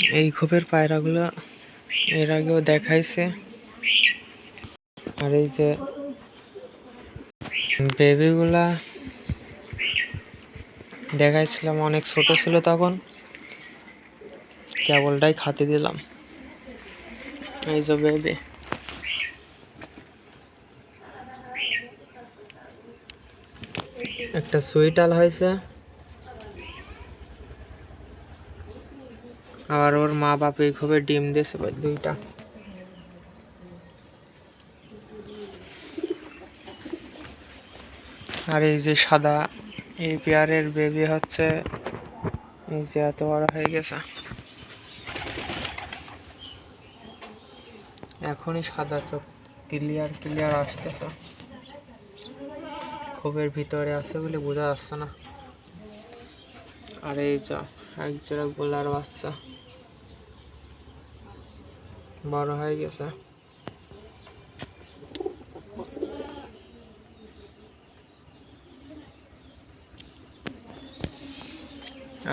এই খোপের পায়রাগুলো এর আগেও দেখাইছে। আর এই যে বেবিগুলা দেখাইছিলাম, অনেক ছোট ছিল তখন। কেবলটাই খাতে দিলাম। এই যে বেবি। একটা সুইটাল হয়েছে। আর ওর মা বাপ এই খুবই ডিম দিয়েছে দুইটা। আর এই যে সাদা এই পেয়ারের বেবি হচ্ছে, এই যে এত বড় হয়ে গেছে। এখনই সাদা চোখ ক্লিয়ার ক্লিয়ার আসতেছে। খোপের ভিতরে আছে বলে বোঝা যাচ্ছে না। আর এই যা এক জোড়া গোলার বাচ্চা। বড় হয়ে গেছে।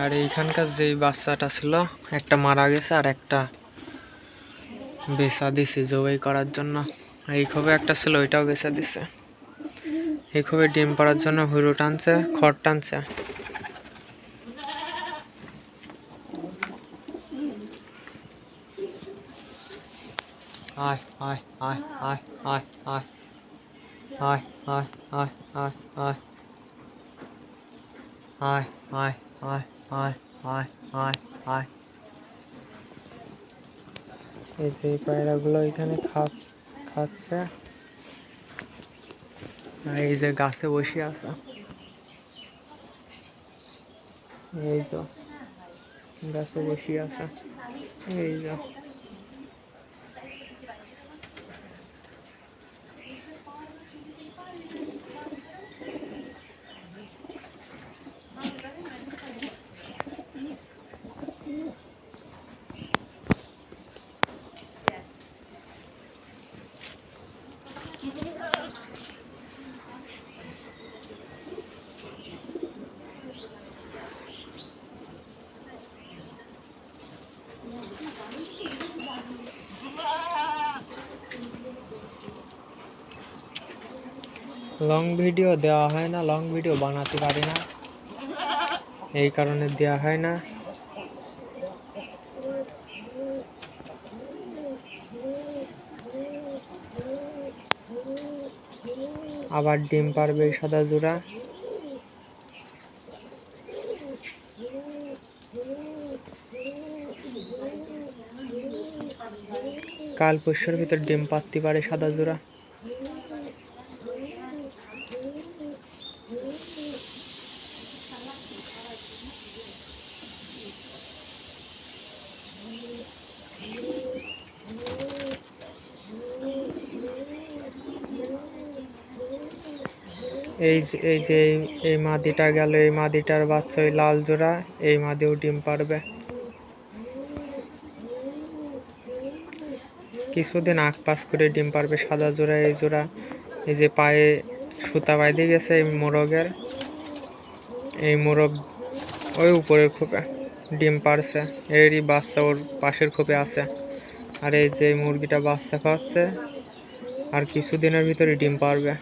আর এইখানকার যে বাচ্চাটা ছিল, একটা মারা গেছে আর একটা বেচা দিছে জবাই করার জন্য। এই খুবই একটা ছিল, ওইটাও বেচা দিছে। এই খুবই ডিম পাড়ার জন্য হুরু টানছে, খড় টানছে। আয় আয় আয় আয় আয় আয় আয় আয় আয় আয় আয় আয় আয় আয় আয় আয় আয় আয় এই যে পায়রাগুলো এখানে খা খাচ্ছে আর এই যে গাছে বসে আছে এই যে গাছে বসে আছে এই যে লং ভিডিও দেওয়া হয় না লং ভিডিও বানাতে পারি না। এই কারণে দেওয়া হয় না। আবার ডিম পারবে সাদা জোড়া কাল পরশুর ভিতর ডিম পাততে পারে সাদা জোড়া এই এই যে, এই- মাদিটা গেল, এই মাদিটার বাচ্চা ওই লাল জোড়া, এই মাদিও ডিম পারবে। কিছুদিন আগ পাস করে ডিম পারবে, সাদা জোড়া, এই জোড়া। এই যে পায়ে সুতা বাইদে গেছে এই মোরগের। এই মোরগ ওই উপরের খোপে ডিম পারছে, এরই বাচ্চা ওর পাশের খোপে আছে। আর এই যে মুরগিটা বাচ্চা খাওয়াচ্ছে আর কিছুদিনের ভিতরে ডিম পারবে।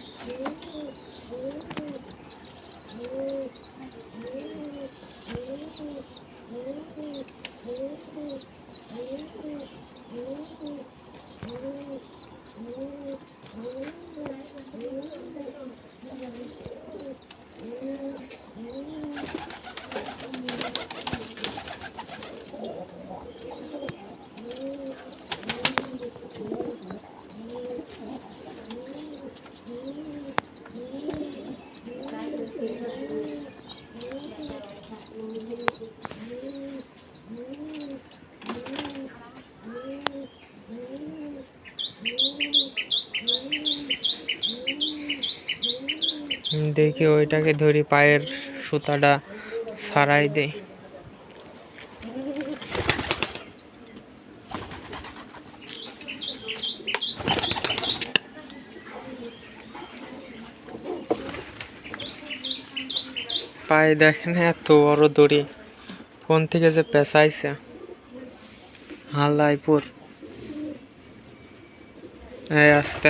দেখি ওইটাকে ধরি, পায়ের সুতাটা ছাড়াই দেই। পায়ে দেখেন এত বড় দড়ি, কোন থেকে যে পেঁচাইছে? হালাইপুর এই আসতে।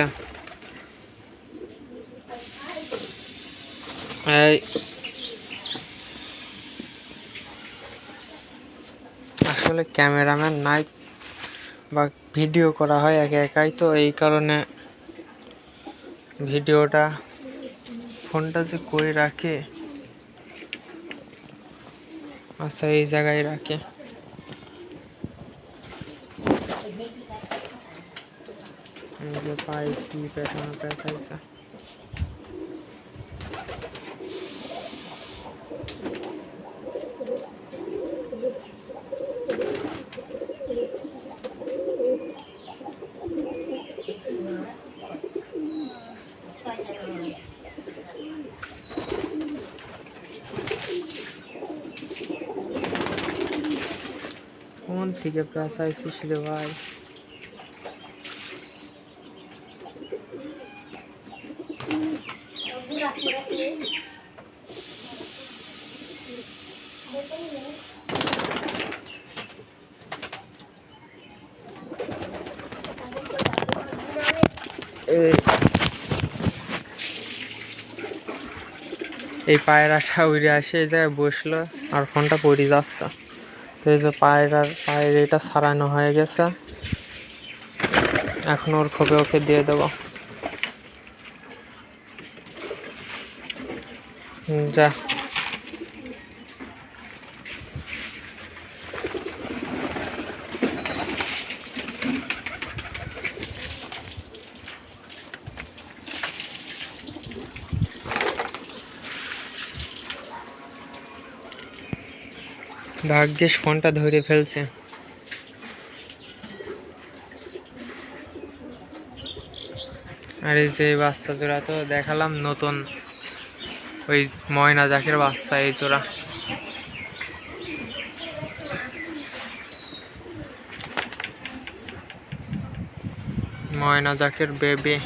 আসলে ক্যামেরাম্যান নাই, বা ভিডিও করা হয় একা একাই, তো এই কারণে ভিডিওটা ফোনটা যে কই রাখে? আচ্ছা এই জায়গায় রাখে। পায়ে কি পেছানো পেঁচাইছে থেকে পেঁচাইছিস রে ভাই। এই পায়রাটা উড়ে আসে, এই জায়গায় বসল, আর ফোনটা পড়ে যাচ্ছে। তো এই যে পায়রার পায়ের এটা সারানো হয়ে গেছে। এখন ওর খোপে ওকে দিয়ে দেবো। যা। ভাগ্যিস ফোনটা ধরে ফেলছে। আর এই যে বাচ্চা জোড়া তো দেখালাম, নতুন। ওই ময়না জাকের বাচ্চা এই জোড়া। ময়না জাকের বেবি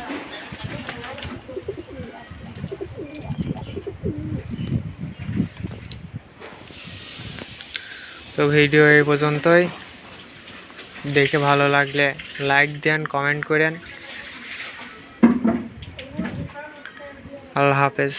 তো ভিডিও এই পর্যন্তই। দেখে ভালো লাগলে লাইক দেন কমেন্ট করেন। আল্লাহ হাফেজ।